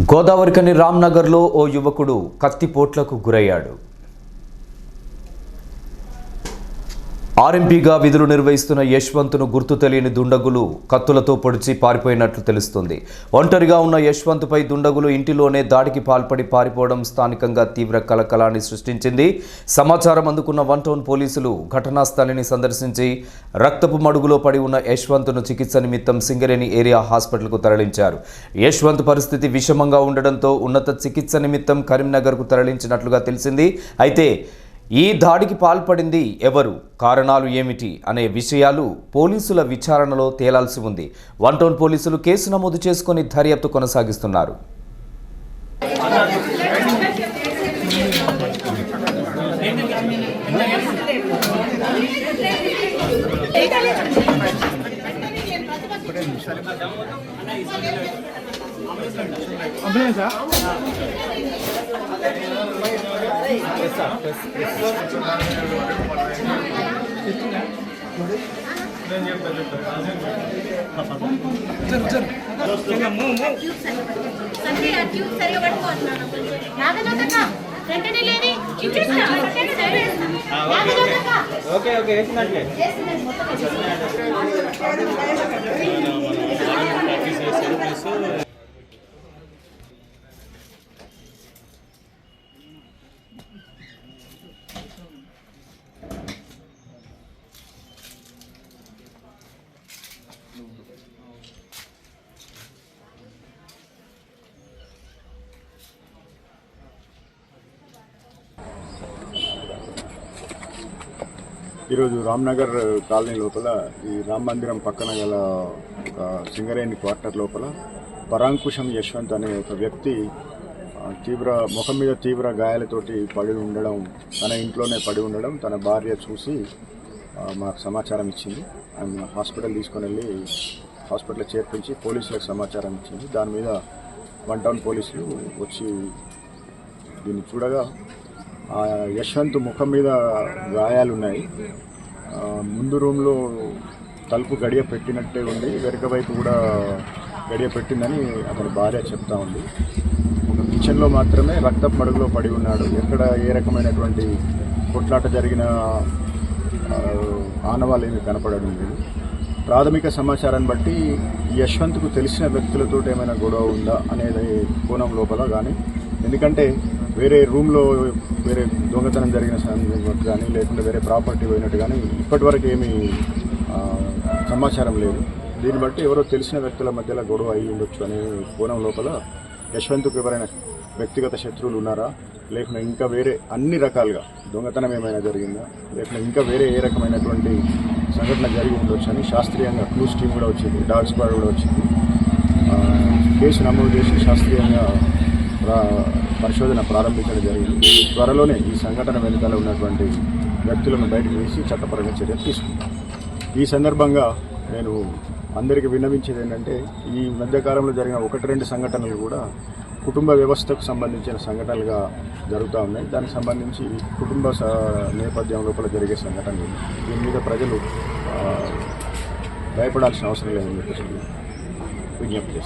గోదావరికని రామ్నగర్లో ఓ యువకుడు కత్తిపోట్లకు గురయ్యాడు. ఆర్ఎంపీగా విధులు నిర్వహిస్తున్న యశ్వంత్ను గుర్తు తెలియని దుండగులు కత్తులతో పొడిచి పారిపోయినట్లు తెలుస్తుంది. ఒంటరిగా ఉన్న యశ్వంత్పై దుండగులు ఇంటిలోనే దాడికి పాల్పడి పారిపోవడం స్థానికంగా తీవ్ర కలకలాన్ని సృష్టించింది. సమాచారం అందుకున్న వన్ టౌన్ పోలీసులు ఘటనా స్థలిని సందర్శించి రక్తపు మడుగులో పడి ఉన్న యశ్వంత్ను చికిత్స నిమిత్తం సింగరేణి ఏరియా హాస్పిటల్కు తరలించారు. యశ్వంత్ పరిస్థితి విషమంగా ఉండడంతో ఉన్నత చికిత్స నిమిత్తం కరీంనగర్కు తరలించినట్లుగా తెలిసింది. అయితే ఈ దాడికి పాల్పడింది ఎవరు? కారణాలు ఏమిటి? అనే విషయాలు పోలీసుల విచారణలో తేలాల్సి ఉంది. వన్ టౌన్ పోలీసులు కేసు నమోదు చేసుకొని దర్యాప్తు కొనసాగిస్తున్నారు. సంజయ్ ఓకే ఓకే వేసినట్లే ఈరోజు రామ్నగర్ కాలనీ లోపల ఈ రామ్ మందిరం పక్కన గల ఒక సింగరేణి క్వార్టర్ లోపల పరాంకుశం యశ్వంత్ అనే ఒక వ్యక్తి తీవ్ర ముఖం మీద తీవ్ర గాయాలతోటి పడి ఉండడం తన ఇంట్లోనే పడి ఉండడం తన భార్య చూసి మాకు సమాచారం ఇచ్చింది. ఆయన హాస్పిటల్ తీసుకొని వెళ్ళి హాస్పిటల్లో చేర్పించి పోలీసులకు సమాచారం ఇచ్చింది. దాని మీద వన్ టౌన్ పోలీసులు వచ్చి దీన్ని చూడగా యశ్వంత్ ముఖం మీద గాయాలు ఉన్నాయి ముందు రూమ్లో తలుపు గడియ పెట్టినట్టే ఉంది. వెనుక వైపు కూడా గడియ పెట్టిందని అతని భార్య చెప్తా ఉంది. ఒక కిచెన్లో మాత్రమే రక్తం మడుగులో పడి ఉన్నాడు. ఎక్కడ ఏ రకమైనటువంటి కొట్లాట జరిగిన ఆనవాళ్ళు కనపడడం లేదు. ప్రాథమిక సమాచారాన్ని బట్టి యశ్వంత్కు తెలిసిన వ్యక్తులతో ఏమైనా గొడవ ఉందా అనేది కోణం లోపల కానీ ఎందుకంటే వేరే రూమ్లో వేరే దొంగతనం జరిగిన సందర్భం కానీ లేకుంటే వేరే ప్రాపర్టీ పోయినట్టు కానీ ఇప్పటివరకు ఏమీ సమాచారం లేదు. దీన్ని బట్టి ఎవరో తెలిసిన వ్యక్తుల మధ్యలో గొడవ అయి ఉండొచ్చు అనే కోణం లోపల యశ్వంత్కు ఎవరైనా వ్యక్తిగత శత్రువులు ఉన్నారా? లేకుంటే ఇంకా వేరే అన్ని రకాలుగా దొంగతనం ఏమైనా జరిగిందా? లేకుంటే ఇంకా వేరే ఏ రకమైనటువంటి సంఘటన జరిగి ఉండొచ్చు అని శాస్త్రీయంగా క్లూస్ టీమ్ కూడా వచ్చింది డాగ్ స్క్వాడ్ కూడా వచ్చింది. కేసు నమోదు చేసి శాస్త్రీయంగా పరిశోధన ప్రారంభించడం జరిగింది. త్వరలోనే ఈ సంఘటన వెనుకల ఉన్నటువంటి వ్యక్తులను బయటకు వేసి చట్టపరంగా చర్యలు తీసుకుంటాం. ఈ సందర్భంగా నేను అందరికీ విన్నవించేది ఏంటంటే ఈ మధ్యకాలంలో జరిగిన ఒకటి రెండు సంఘటనలు కూడా కుటుంబ వ్యవస్థకు సంబంధించిన సంఘటనలుగా జరుగుతూ ఉన్నాయి. దానికి సంబంధించి కుటుంబ స- నేపథ్యం లోపల జరిగే సంఘటనలు. దీని మీద ప్రజలు భయపడాల్సిన అవసరం లేదని చెప్పేసి విజ్ఞప్తి చేస్తాను